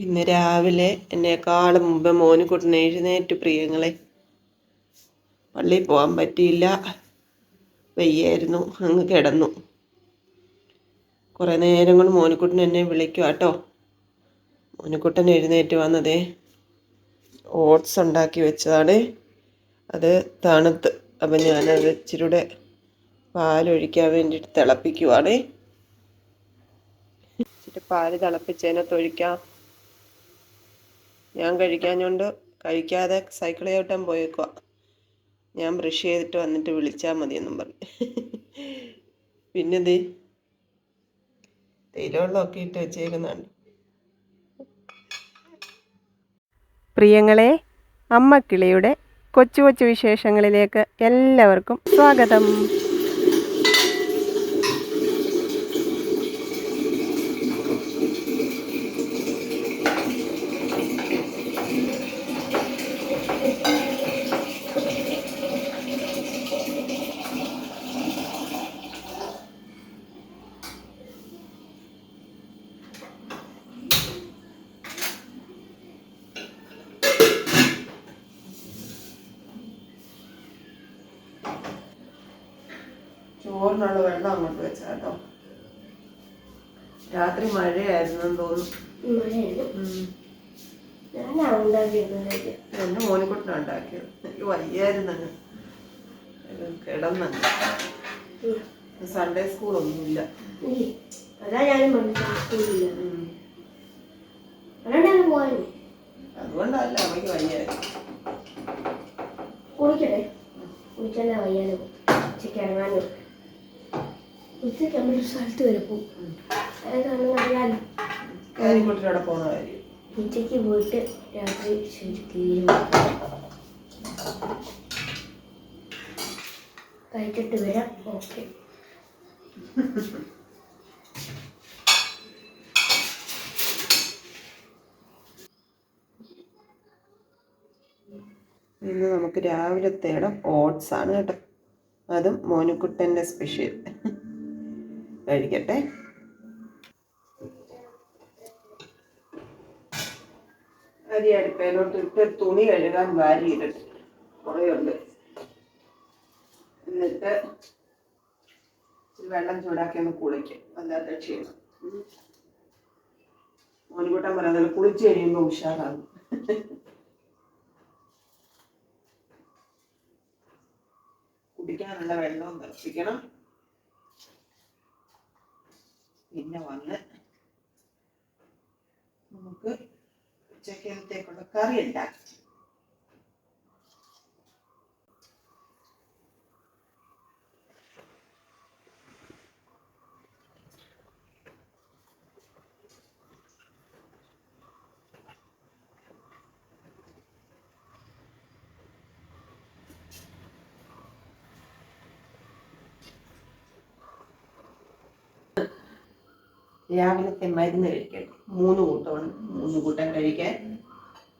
ഇന്ന് രാവിലെ എന്നെക്കാളും മുമ്പ് മോനുകുട്ടനെ എഴുന്നേറ്റ് പ്രിയങ്ങളെ. പള്ളിയിൽ പോകാൻ പറ്റിയില്ല. വയ്യായിരുന്നു. അങ്ങ് കിടന്നു. കുറേ നേരം കൊണ്ട് മോനുകുട്ടൻ എന്നെ വിളിക്കുക കേട്ടോ മോനുകുട്ടൻ എഴുന്നേറ്റ് വന്നതേ. ഓട്സ് ഉണ്ടാക്കി വെച്ചതാണ്. അത് തണുത്ത്. അപ്പം ഞാനത് ഇച്ചിരൂടെ പാലൊഴിക്കാൻ വേണ്ടിയിട്ട് തിളപ്പിക്കുവാണേ. ഇച്ചിരി പാൽ തിളപ്പിച്ചതിനകത്ത് ഒഴിക്കാം. ഞാൻ കഴിക്കാഞ്ഞോണ്ട് കഴിക്കാതെ സൈക്കിൾ ചവിട്ടാൻ പോയേക്കുക ഞാൻ ബ്രഷ് ചെയ്തിട്ട് വന്നിട്ട് വിളിച്ചാൽ മതിയെന്നും പറഞ്ഞു. പിന്നെ ഇത് തേയിലവെള്ളമൊക്കെ ഇട്ട് വെച്ചേക്കുന്നുണ്ട് പ്രിയങ്ങളെ അമ്മക്കിളിയുടെ കൊച്ചു കൊച്ചു വിശേഷങ്ങളിലേക്ക് എല്ലാവർക്കും സ്വാഗതം. ചോറിനുള്ള വെള്ളം അങ്ങോട്ട് വെച്ചാ കേട്ടോ. രാത്രി മഴയായിരുന്നു തോന്നുന്നു. എന്റെ മോനിക്കുട്ടൻ ഉണ്ടാക്കിയത്. എനിക്ക് വയ്യായിരുന്നു. ഇത് സൺഡേ സ്കൂളൊന്നുമില്ല ഒന്നുമില്ല. അതുകൊണ്ടല്ല അമ്മയ്ക്ക് വയ്യായിരുന്നു. കുളിക്കട്ടെ. കുളിച്ചല്ല വയ്യാലും ഉച്ചയ്ക്ക് ഇറങ്ങാനും ഉച്ചയ്ക്ക് നമ്മളൊരു സ്ഥലത്ത് വരെ പോകും പോകുന്ന കാര്യം. ഉച്ചയ്ക്ക് പോയിട്ട് രാത്രി ശരിക്കും കഴിച്ചിട്ട് വരാം. ഓക്കെ. ഇന്ന് നമുക്ക് രാവിലത്തേടെ ഓട്സ് ആണ് കേട്ടോ. അതും മോനുക്കുട്ടന്റെ സ്പെഷ്യൽ കഴിക്കട്ടെ. അരി അടുപ്പയിലോട്ട് ഇട്ട് തുണി കഴുകാൻ വാരി കുറേയുണ്ട് എന്നിട്ട് വെള്ളം ചൂടാക്കി ഒന്ന് കുളിക്കും. അല്ലാത്ത ക്ഷീണം. ഉം. മോനുകുട്ടൻ പറയുന്നത് കുളിച്ചു കഴിയുമ്പോൾ ഉഷാറാകും. കുടിക്കാനുള്ള വെള്ളവും തിളപ്പിക്കണം. പിന്നെ വന്ന് നമുക്ക് ഉച്ചക്കലത്തേക്കുള്ള കറി ഉണ്ടാക്കാം രാവിലത്തെ മരുന്ന് കഴിക്കണം മൂന്ന് കൂട്ടമാണ് മൂന്ന് കൂട്ടം കഴിക്കാൻ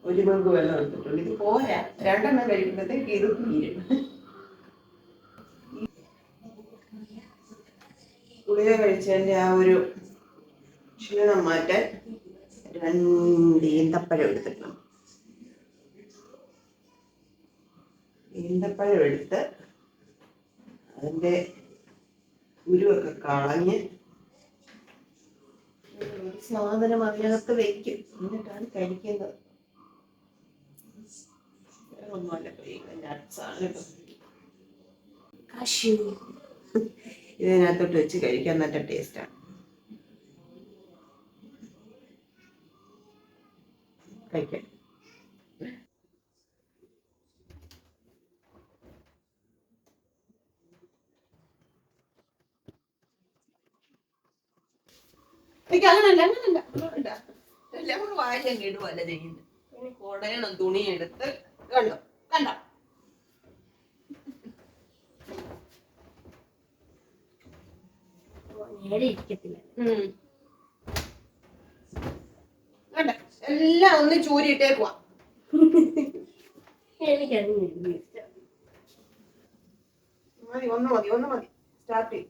ഒരു മങ്ക് വെള്ളം എടുത്തിട്ടുണ്ട്. ഇത് പോരാ. രണ്ടെണ്ണം കഴിക്കുമ്പോഴത്തേക്ക് ഇത് തീരും ഗുളിക കഴിച്ചതിന്റെ ആ ഒരു ക്ഷീണം മാറ്റാൻ രണ്ട് ഈന്തപ്പഴം എടുത്തിട്ടുണ്ട്. ഈന്തപ്പഴം എടുത്ത് അതിന്റെ ഉരുവൊക്കെ കളഞ്ഞ് സാധനം അതിനകത്ത് വെക്കും. എന്നിട്ടാണ് കഴിക്കുന്നത്. ഇതിനകത്തോട്ട് വെച്ച് കഴിക്കാൻ നല്ല ടേസ്റ്റാണ് കഴിക്കാൻ എനിക്ക് അങ്ങനല്ല അങ്ങനല്ല. എല്ലാം കൂടെ വാ വായിലും ഇടുവല്ല ചെയ്യുന്നത് കുടയണം തുണി എടുത്ത് കണ്ടോ? കണ്ടോ? നേരെ ഇരിക്കത്തില്ല. ഉം. കണ്ടോ? എല്ലാം ഒന്ന് ചൂരിയിട്ടേക്കുവാ. എനിക്കത് മതി ഒന്ന് മതി ഒന്ന് മതി. സ്റ്റാർട്ട് ചെയ്യും.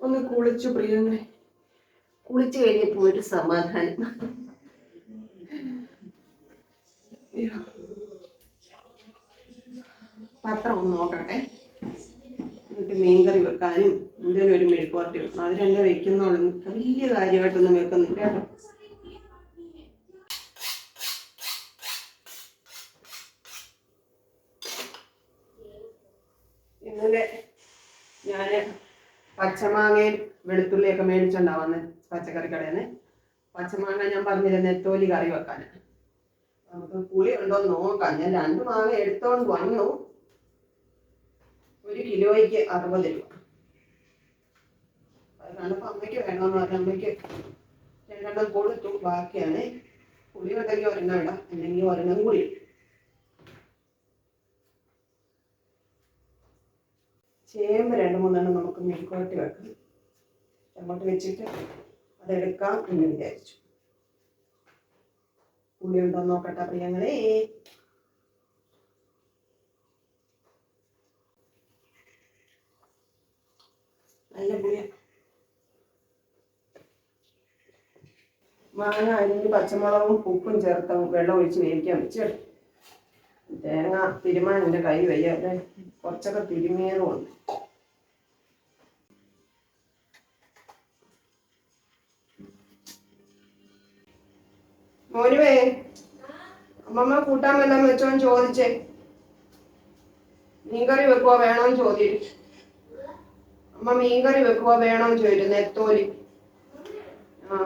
ഒന്ന് കുളിച്ചു പ്രിയങ്ങളെ കുളിച്ചു കഴിഞ്ഞപ്പോ ഒരു സമാധാനം. പത്രം ഒന്ന് നോക്കട്ടെ. എന്നിട്ട് മീൻകറി വെക്കാനും എന്തെങ്കിലും ഒരു മെഴുക്കുവാട്ടി വെക്കണം. അത് രണ്ടേ വെക്കുന്നോളും വലിയ കാര്യമായിട്ടൊന്നും വെക്കുന്നില്ല കേട്ടോ. ഇന്നലെ ഞാൻ പച്ചമാങ്ങയും വെളുത്തുള്ളിയൊക്കെ മേടിച്ചുണ്ടാവുന്ന പച്ചക്കറി നിന്ന് പച്ചമാങ്ങ ഞാൻ പറഞ്ഞില്ല നെത്തോലി കറി വെക്കാൻ. നമുക്ക് പുളി ഉണ്ടോന്ന് നോക്കാം. ഞാൻ രണ്ട് മാങ്ങ എടുത്തോണ്ട് വന്നു. ഒരു കിലോയ്ക്ക് അറുപത് രൂപ. അമ്മയ്ക്ക് വേണമെന്ന് പറഞ്ഞ. അമ്മയ്ക്ക് രണ്ടെണ്ണം കൊടുത്തു. ബാക്കിയാണ് പുളി ഉണ്ടെങ്കിൽ ഒരെണ്ണം ഇടാം. അല്ലെങ്കിൽ ഒരെണ്ണം കൂടി ചേമ്പ് രണ്ട് മൂന്നെണ്ണം നമുക്ക് മെഴുക്കുവരട്ടി വെക്കാം. അങ്ങോട്ട് വെച്ചിട്ട് അതെടുക്കാം എന്ന് വിചാരിച്ചു. പുളി ഉണ്ടോ നോക്കട്ടെ പ്രിയങ്ങളെ. നല്ല പുളിയ. മാങ്ങ അരിഞ്ഞ് പച്ചമുളകും ഉപ്പും ചേർത്ത് വെള്ളം ഒഴിച്ച് വേവിക്കാൻ വെച്ച് തേങ്ങ തിരുമാൻ എന്റെ കൈ വയ്യ. അല്ലേ? കുറച്ചൊക്കെ തിരുമിയതുകൊണ്ട് മോനുവേ അമ്മമ്മ കൂട്ടാൻ വല്ലതും വെച്ചോന്ന് ചോദിച്ചേ. മീൻകറി വെക്കുവോ വേണോന്ന് ചോദിച്ചു അമ്മ മീൻകറി വെക്കുവോ വേണോന്ന് ചോദിച്ചു നെത്തോലി ആ.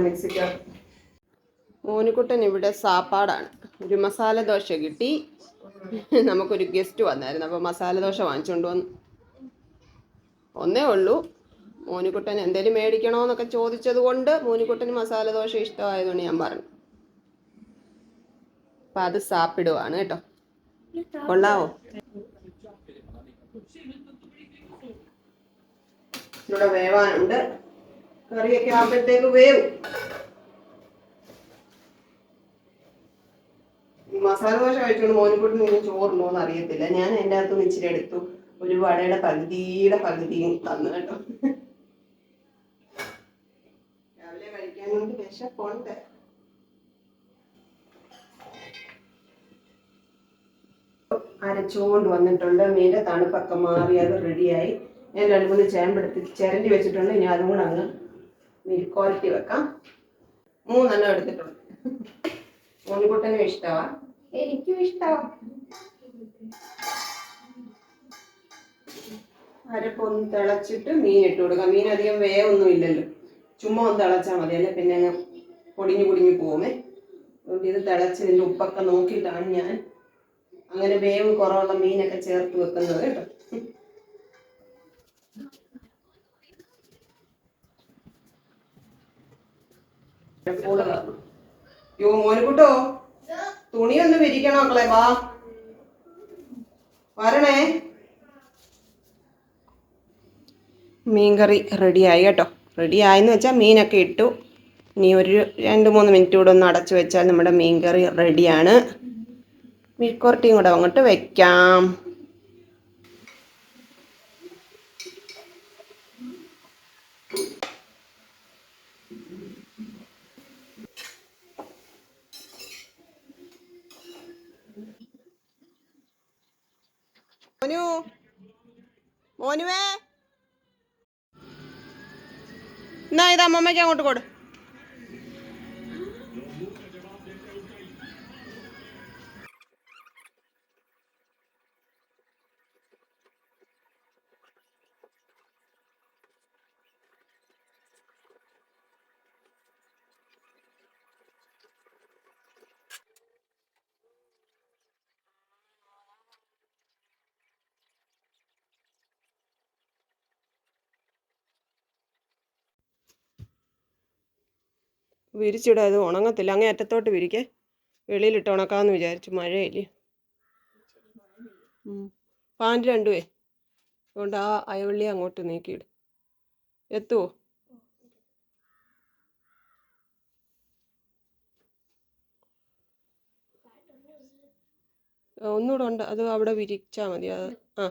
ഇതാരൊക്കെയാ മെക്സിക്കോ. മോനുകുട്ടൻ ഇവിടെ സാപ്പാടാണ്. ഒരു മസാല ദോശ കിട്ടി. നമുക്കൊരു ഗസ്റ്റ് വന്നായിരുന്നു. അപ്പോൾ മസാല ദോശ വാങ്ങിച്ചുകൊണ്ട് വന്നു. ഒന്നേ ഉള്ളൂ. മോനുകുട്ടൻ എന്തേലും മേടിക്കണോന്നൊക്കെ ചോദിച്ചത് കൊണ്ട് മോനുകുട്ടന് മസാല ദോശ ഇഷ്ടമായതുകൊണ്ട് ഞാൻ പറഞ്ഞു. അപ്പം അത് സാപ്പിടുവാണ് കേട്ടോ. കൊള്ളാവോ? ഇവിടെ വേവാനുണ്ട്. കറിയൊക്കെ ആകുമ്പോഴത്തേക്ക് വേവും. മസാല ദോശ കഴിച്ചുകൊണ്ട് മോനിക്കൂട്ടി നിന്ന് ചോറുണ്ടോ എന്ന് അറിയത്തില്ല. ഞാൻ അതിന്റെ അകത്ത് ഇച്ചിരി എടുത്തു. ഒരു വടയുടെ പകുതിയുടെ പകുതിയും തന്നു കേട്ടോ. രാവിലെ കഴിക്കാനുണ്ട് വിശപ്പുണ്ട്. അരച്ചുകൊണ്ട് വന്നിട്ടുണ്ട്. മീന്റെ തണുപ്പൊക്കെ മാറി അത് റെഡിയായി ഞാൻ രണ്ട് മൂന്ന് ചേമ്പെടുത്ത് ചിരണ്ടി വെച്ചിട്ടുണ്ട്. ഞാൻ അതും കൂടെ അങ്ങ് മെഴുക്കുവരട്ടി വെക്കാം. മൂന്നെണ്ണം എടുത്തിട്ടുണ്ട്. മോനിക്കുട്ടനും ഇഷ്ടമാ എനിക്കും ഇഷ്ടമാ അരപ്പൊന്ന് തിളച്ചിട്ട് മീൻ ഇട്ട് കൊടുക്കാം. മീൻ അധികം വേവൊന്നും ഇല്ലല്ലോ. ചുമ്മാ ഒന്ന് തിളച്ചാൽ മതി. അല്ലെ? പിന്നെ അങ്ങ് പൊടിഞ്ഞു പൊടിഞ്ഞു പോകുമേ അതുകൊണ്ട് ഇത് തിളച്ച് ഇതിന്റെ ഉപ്പൊക്കെ നോക്കിയിട്ടാണ് ഞാൻ. അങ്ങനെ വേവ് കുറവുള്ള മീനൊക്കെ ചേർത്ത് വെക്കുന്നത് കേട്ടോ. യോ മോനുകുട്ടോ? തുണി ഒന്ന് വിരിക്കണോ മക്കളെ വാ. വരണേ. മീൻകറി റെഡിയായി കേട്ടോ. റെഡിയായെന്ന് വെച്ചാൽ മീനൊക്കെ ഇട്ടു. ഇനി ഒരു രണ്ട് മൂന്ന് മിനിറ്റ് കൂടെ ഒന്ന് അടച്ചു വെച്ചാൽ നമ്മുടെ മീൻകറി റെഡിയാണ് മീൻകുരട്ടിയും കൂടെ അങ്ങോട്ട് വെക്കാം. മോനു. മോനുവേ. എന്നാ ഇത് അമ്മമ്മയ്ക്ക് അങ്ങോട്ട് കൊടു. വിരിച്ചിടാം ഇത് ഉണങ്ങത്തില്ല. അങ്ങേ അറ്റത്തോട്ട് വിരിക്കേ. വെളിയിലിട്ട് ഉണക്കാമെന്ന് വിചാരിച്ചു മഴയില്ലേ. പാന്റ് രണ്ടുമേ അതുകൊണ്ട് ആ അയവള്ളി അങ്ങോട്ട് നീക്കിയിട്. എത്തുവോ? ഒന്നുകൂടെ ഉണ്ട്. അത് അവിടെ വിരിച്ചാൽ മതി. അത് ആ.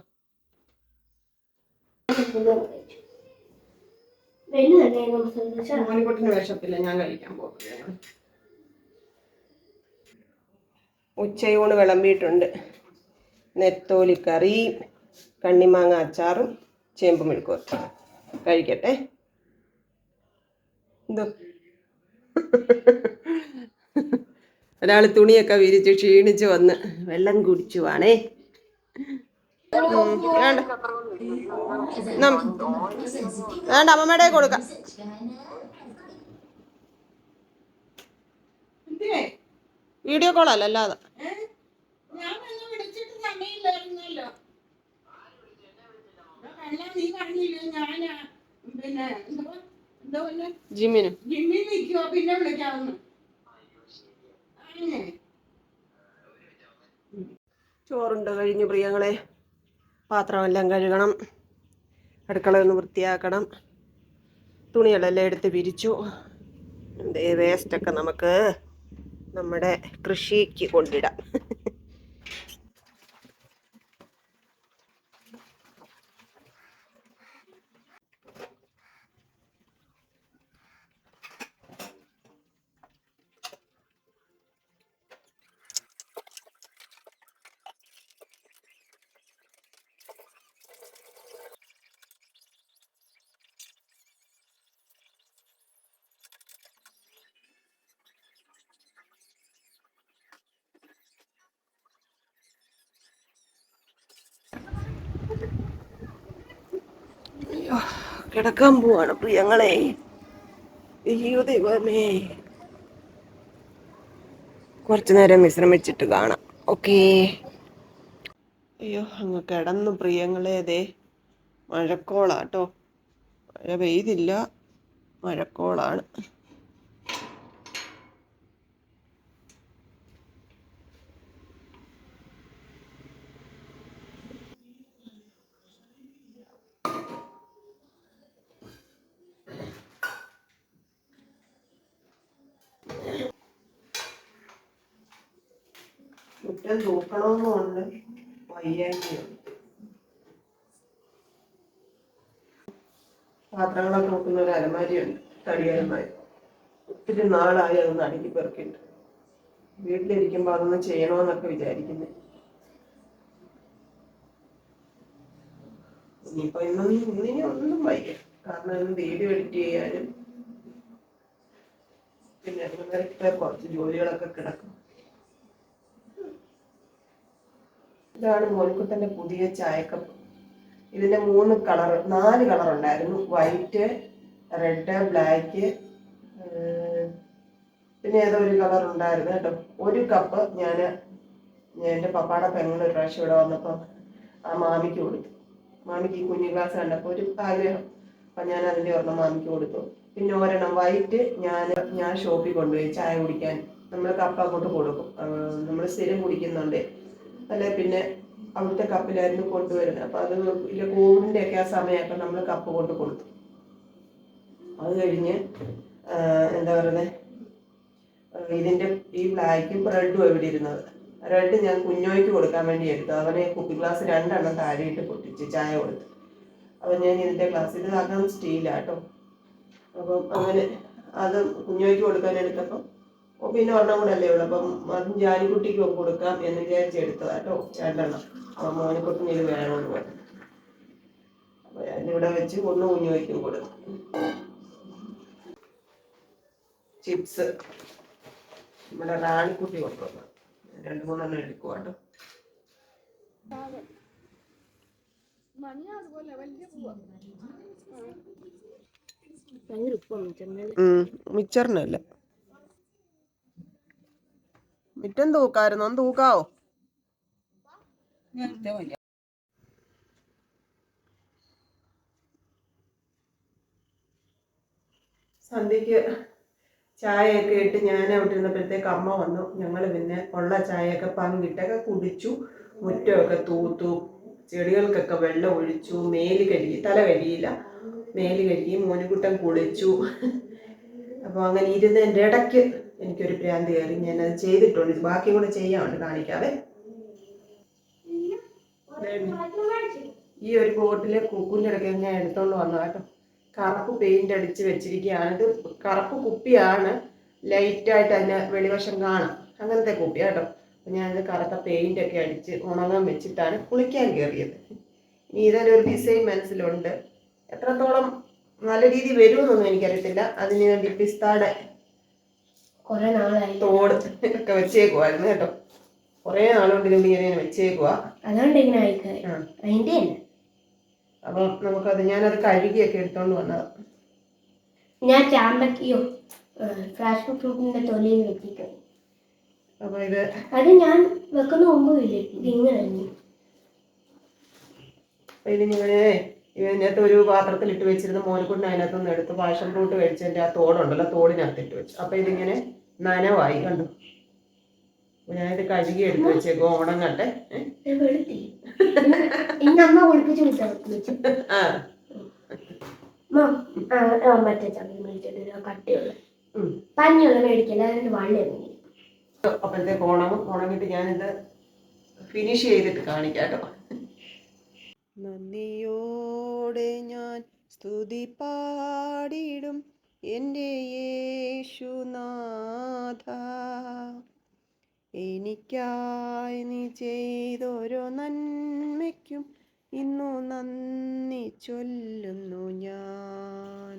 ഞാൻ കഴിക്കാൻ ഉച്ചയൂണ് വിളമ്പിയിട്ടുണ്ട്. നെത്തോലിക്കറി കണ്ണിമാങ്ങ അച്ചാറും ചേമ്പ് മെഴുക്കുവരട്ടി. കഴിക്കട്ടെ. എന്തോ ഒരാൾ തുണിയൊക്കെ വിരിച്ച് ക്ഷീണിച്ച് വന്ന് വെള്ളം കുടിച്ചു വാണേ വേണ്ട വേണ്ട അമ്മമ്മയുടെ കൊടുക്കാം. വീഡിയോ കോൾ അല്ല അല്ലാതെ. ജിമ്മിനും. ജിമ്മിൽ നിൽക്കുവോ പിന്നെ വിളിക്കാവുന്നു. അങ്ങനെ ചോറുണ്ട് കഴിഞ്ഞു പ്രിയങ്ങളെ? പാത്രമെല്ലാം കഴുകണം. അടുക്കളയൊന്ന് വൃത്തിയാക്കണം. തുണികളെല്ലാം എടുത്ത് വിരിച്ചു. വേസ്റ്റൊക്കെ നമുക്ക് നമ്മുടെ കൃഷിക്ക് കൊണ്ടിടാം അയ്യോ കിടക്കാൻ പോവാണ് പ്രിയങ്ങളെ. അയ്യോ ദൈവമേ. കുറച്ചു നേരം വിശ്രമിച്ചിട്ട് കാണാം. ഓക്കേ. അയ്യോ അങ്ങ് കിടന്നു പ്രിയങ്ങളെ അതെ മഴക്കോളാട്ടോ. മഴ പെയ്തില്ല. മഴക്കോളാണ്. മുറ്റം തൂക്കണമെന്നുണ്ട് വയ്യായ്മയുണ്ട് പാത്രങ്ങളൊക്കെ നോക്കുന്ന ഒരു അലമാരിയുണ്ട്. തടി അലമാരി. ഒത്തിരി നാളായി അതൊന്ന് അടുക്കി പെറുക്കിയിട്ട്. വീട്ടിലിരിക്കുമ്പോൾ അതൊന്ന് ചെയ്യണമെന്നൊക്കെ വിചാരിക്കുന്നത് ഇനിയിപ്പോ ഇന്നൊന്നും ഇന്നിനി ഒന്നും വയ്യ. കാരണം ഇന്ന് വീഡിയോ എഡിറ്റ് ചെയ്യാനും പിന്നെ കുറച്ച് ജോലികളൊക്കെ കിടക്കും. ഇതാണ് മോൻകുട്ടന്റെ പുതിയ ചായക്കപ്പ്. ഇതിന്റെ മൂന്ന് കളർ നാല് കളർ ഉണ്ടായിരുന്നു വൈറ്റ് റെഡ് ബ്ലാക്ക് പിന്നെ ഏതോ ഒരു കളർ ഉണ്ടായിരുന്നു കേട്ടോ. ഒരു കപ്പ് ഞാൻ എന്റെ പപ്പാടെ പെങ്ങൾ ഒരു പ്രാവശ്യം ഇവിടെ വന്നപ്പോൾ ആ മാമിക്ക് കൊടുത്തു. മാമിക്ക് ഈ കുഞ്ഞു ഗ്ലാസ് കണ്ടപ്പോൾ ഒരു ആഗ്രഹം. അപ്പം ഞാൻ അതിന്റെ ഒരെണ്ണം മാമിക്ക് കൊടുത്തു. പിന്നെ ഒരെണ്ണം വൈറ്റ് ഞാൻ ഞാൻ ഷോപ്പിൽ കൊണ്ടുപോയി ചായ കുടിക്കാൻ. നമ്മൾ കപ്പ് അങ്ങോട്ട് കൊടുക്കും നമ്മൾ സ്ഥിരം കുടിക്കുന്നുണ്ട്. അല്ലെ പിന്നെ അവിടുത്തെ കപ്പിലായിരുന്നു കൊണ്ടുവരുന്നത്. അപ്പം അത് ഇല്ല കോവിഡിന്റെ ഒക്കെ ആ സമയമൊക്കെ നമ്മൾ കപ്പ് കൊണ്ട് കൊടുത്തു. അത് കഴിഞ്ഞ് എന്താ പറയുന്നത് ഇതിന്റെ ഈ ബ്ലാക്കും റെഡും എവിടെ ഇരുന്നത്. റെഡ് ഞാൻ കുഞ്ഞോയ്ക്ക് കൊടുക്കാൻ വേണ്ടി എടുത്തു. അവനെ കുപ്പി ഗ്ലാസ് രണ്ടെണ്ണം താഴെയിട്ട് പൊട്ടിച്ച് ചായ കൊടുത്തു. അപ്പം ഞാൻ ഇതിന്റെ ഗ്ലാസ് ഇത് അകം സ്റ്റീലാട്ടോ അപ്പം അങ്ങനെ അത് കുഞ്ഞോയ്ക്ക് കൊടുക്കാൻ എടുത്തപ്പം പിന്നെ ഒരെണ്ണം കൂടെ അല്ലേ ഉള്ളു. അപ്പം അതും ജാലിക്കുട്ടിക്ക് കൊടുക്കാം എന്ന് വിചാരിച്ച് എടുത്തതാ കേട്ടോ. രണ്ടെണ്ണം. അപ്പം മോനിക്കുട്ടിന് ഇത് വേണമെന്ന് പറഞ്ഞു. അതിവിടെ വെച്ച് ഒന്ന് കുഞ്ഞു വയ്ക്കും കൊടുക്കും ചിപ്സ്. നമ്മുടെ റാണിക്കുട്ടി കൊണ്ടുവന്നു. രണ്ട് മൂന്നെണ്ണം എടുക്കുക കേട്ടോ. മിച്ചറിനല്ല. മിറ്റം തൂക്കായിരുന്നു. ഒന്ന് തൂക്കാവോ? സന്ധ്യക്ക് ചായയൊക്കെ ഇട്ട് ഞാൻ അവിടെ ഇരുന്നപ്പോഴത്തേക്ക് അമ്മ വന്നു. ഞങ്ങൾ പിന്നെ ഉള്ള ചായയൊക്കെ പങ്കിട്ടൊക്കെ കുടിച്ചു. മുറ്റമൊക്കെ തൂത്തു. ചെടികൾക്കൊക്കെ വെള്ളം ഒഴിച്ചു. മേൽ കഴുകി തല കഴുകിയില്ല. മേൽ കഴുകി മോനുകുട്ടൻ കുളിച്ചു. അപ്പോൾ അങ്ങനെ ഇരുന്നതിന്റെ ഇടയ്ക്ക് എനിക്കൊരു ഭ്രാന്തി കയറി. അത് ചെയ്തിട്ടുണ്ട്. ഇത് ബാക്കി കൂടെ ചെയ്യാറുണ്ട് കാണിക്കാവേ. ദേ, ഈ ഒരു ബോട്ടിൽ കുക്കുന്റെ ഇടയ്ക്ക് ഞാൻ എടുത്തോണ്ട് വന്നു. കേട്ടോ. കറുപ്പ് പെയിന്റ് അടിച്ച് വെച്ചിരിക്കുകയാണ്. ഇത് കറുപ്പ് കുപ്പിയാണ്. ലൈറ്റായിട്ട് അതിന് വെളിവശം കാണാം. അങ്ങനത്തെ കുപ്പി കേട്ടോ. അപ്പം ഞാനിത് കറുത്ത പെയിന്റ് ഒക്കെ അടിച്ച് ഉണങ്ങാൻ വെച്ചിട്ടാണ് കുളിക്കാൻ കയറിയത്. ഇനി ഇതിനൊരു ഡിസൈൻ മനസ്സിലുണ്ട്. എത്രത്തോളം നല്ല രീതി വരുമെന്നൊന്നും എനിക്കറിയത്തില്ല. അതിന് വേണ്ടി പിസ്താടെ കൊറേ നാളായി തോട് ഒക്കെ വെച്ചേക്കുവായിരുന്നു കേട്ടോ. കുറേ നാളുകൊണ്ട് ഇതുകൊണ്ട് ഇങ്ങനെ വെച്ചേക്കുവാ. അതുകൊണ്ട് ഇങ്ങനെ ആയിക്കായി അതിന്റെ തന്നെ അപ്പം നമുക്കത് ഞാനത് കഴുകിയൊക്കെ എടുത്തോണ്ട് വന്നതാ. ഞാൻ ചാമ്പക്കയോ ഫ്രാഷൻ ഫ്രൂട്ടിന്റെ തൊലിയിൽ വെച്ചിട്ടുണ്ട് അപ്പോൾ ഇത് അത് ഞാൻ വെക്കുന്ന മുമ്പില്ലേ ഇത് ഇങ്ങനെ അപ്പൊ ഇത് ഞാൻ ഇതിനകത്ത് ഒരു പാത്രത്തിൽ ഇട്ട് വെച്ചിരുന്ന മോനക്കുണ്ട് അതിനകത്ത് നിന്ന് എടുത്ത് പാഷൻ ഫ്രൂട്ട് മേടിച്ചതിന്റെ ആ തോടുണ്ടല്ലോ തോടിനകത്ത് ഇട്ട് വെച്ചു. അപ്പൊ ഇതിങ്ങനെ നനവായി കണ്ടു? ഞാനിത് കഴുകി എടുത്ത് വെച്ചേക്കും ഓണങ്ങട്ടെ. അമ്മ കുളിപ്പിച്ച് മറ്റേ ചമ്മി മേടിച്ചിട്ട് കട്ടിയുള്ള. വള്ളി അപ്പോഴത്തേക്ക് ഉണങ്ങും ഉണങ്ങിട്ട് ഞാനിത് ഫിനിഷ് ചെയ്തിട്ട് കാണിക്കാട്ടോ നന്ദിയോടെ ഞാൻ സ്തുതി പാടിടും. എന്റെ യേശുനാഥ എനിക്കായി നീ ചെയ്തൊരു നന്മയ്ക്കും ഇന്നു നന്ദി ചൊല്ലുന്നു ഞാൻ.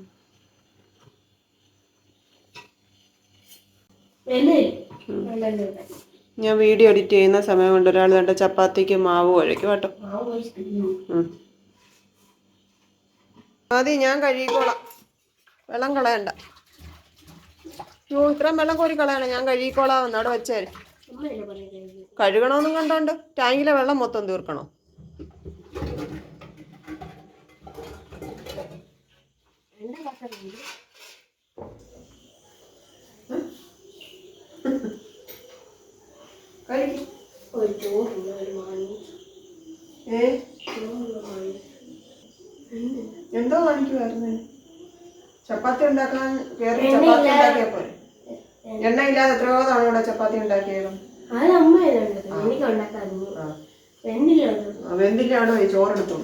ഞാൻ വീഡിയോ എഡിറ്റ് ചെയ്യുന്ന സമയം കൊണ്ട് ഒരാൾ വേണ്ട ചപ്പാത്തിക്ക് മാവ് കുഴയ്ക്കും കേട്ടോ. മതി ഞാൻ കഴുകിക്കോളാം. വെള്ളം കളയണ്ട. യോ ഇത്രയും വെള്ളം കോരി കളയണം. ഞാൻ കഴുകിക്കോളാം. എന്ന് അവിടെ വെച്ചേ കഴുകണമെന്നും കണ്ടോണ്ട് ടാങ്കിലെ വെള്ളം മൊത്തം തീർക്കണോ? എന്താ ചപ്പാത്തി ഉണ്ടാക്കാൻ കയറി ചപ്പാത്തി ഉണ്ടാക്കിയ പോലെ എണ്ണ ഇല്ലാതെ എത്രയോ തവണ ഇവിടെ ചപ്പാത്തി ഉണ്ടാക്കിയത്. വെന്തില്ലാണോ പോയി ചോറെടുത്തു.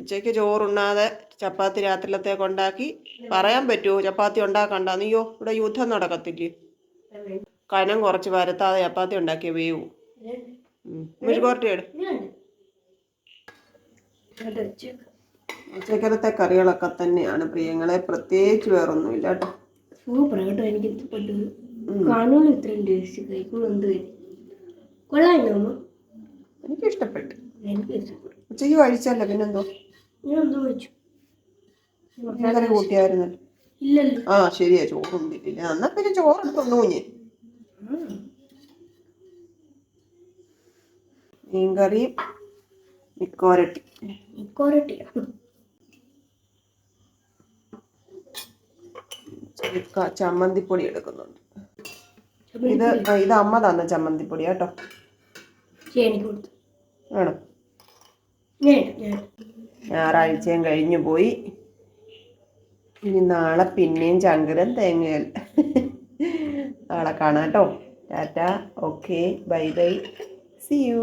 ഉച്ചയ്ക്ക് ചോറുണ്ണാതെ ചപ്പാത്തി രാത്രിയിലത്തേക്ക് ഉണ്ടാക്കി. പറയാൻ പറ്റുമോ ചപ്പാത്തി ഉണ്ടാക്കണ്ട. നീയോ ഇവിടെ യുദ്ധം നടക്കത്തില്ലേ? കനം കുറച്ച് വരത്താതെ ചപ്പാത്തി ഉണ്ടാക്കിയ വേവു. മെഴുകുവരട്ടി എടു ഇതുണ്ട്. അത് വെച്ചേക്കാം. ഉച്ചക്കലത്തെ കറികളൊക്കെ തന്നെയാണ് പ്രിയങ്ങളെ. പ്രത്യേകിച്ച് വേറൊന്നുമില്ല കേട്ടോ. സൂപ്പർ കേട്ടോ എനിക്ക് ഇഷ്ടപ്പെട്ടു കാണുമ്പോൾ ഇത്രയും ടേസ്റ്റ് കഴിക്കുമ്പോൾ എന്ത് വരും കൊള്ളായിരുന്നു അമ്മ? എനിക്ക് ഇഷ്ടപ്പെട്ടു എനിക്ക് ഇഷ്ടപ്പെട്ടു. ഉച്ചയ്ക്ക് കഴിച്ചല്ലോ പിന്നെന്തോ? ഞാൻ എന്തോ വെച്ചു കറി കൂട്ടിയായിരുന്നല്ലോ. ഇല്ലല്ലോ. ആ ശരിയാ. ചോറുണ്ടില്ല എന്നാ പിന്നെ ചോറെടുത്തൊന്നു കുഞ്ഞ് മീൻകറിയും മിക്കോരട്ടി കൊരട്ടിയാ ചുരുക്ക ചമ്മന്തിപ്പൊടി എടുക്കുന്നുണ്ട്. ഇത് ഇത് അമ്മ തന്ന ചമ്മന്തിപ്പൊടി കേട്ടോ. ആണോ വേണം. ഞായറാഴ്ചയും കഴിഞ്ഞു പോയി. ഇനി നാളെ പിന്നെയും ചങ്കരം തേങ്ങയൽ നാളെ കാണാം കേട്ടോ. Ta ta. Okay. Bye bye. See you